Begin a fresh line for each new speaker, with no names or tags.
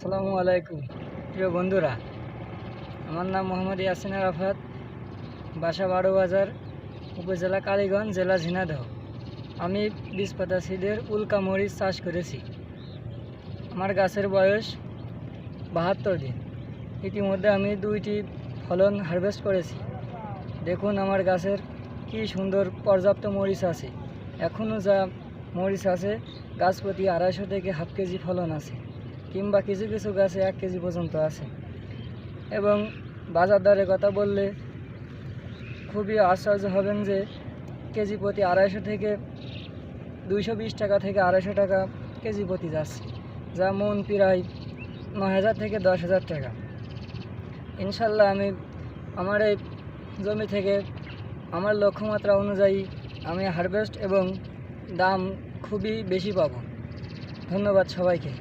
আসসালামু আলাইকুম। প্রিয় বন্ধুরা, আমার নাম মোহাম্মদ ইয়াসিন আরাফাত, বাসা বারো বাজার উপজেলা কালীগঞ্জ, জেলা ঝিনাদহ আমি বিশ পাতা উল্কা মরিচ চাষ করেছি। আমার গাছের বয়স বাহাত্তর দিন। ইতিমধ্যে আমি দুইটি ফলন হারভেস্ট করেছি। দেখুন আমার গাছের কি সুন্দর পর্যাপ্ত মরিচ আছে। এখনও যা মরিচ আছে, গাছ প্রতি আড়াইশো থেকে হাফ কেজি ফলন আছে। কিংবা কিছু কিছু গাছে এক কেজি পর্যন্ত আছে। এবং বাজার দরের কথা বললে খুবই আশ্চর্য হবেন যে কেজি প্রতি আড়াইশো থেকে দুইশো বিশ টাকা থেকে আড়াইশো টাকা কেজি প্রতি যাচ্ছে, যা মন প্রায় ন হাজার থেকে দশ হাজার টাকা। ইনশাল্লাহ আমি আমার এই জমি থেকে আমার লক্ষ্যমাত্রা অনুযায়ী আমি হারভেস্ট এবং দাম খুবই বেশি পাবো। ধন্যবাদ সবাইকে।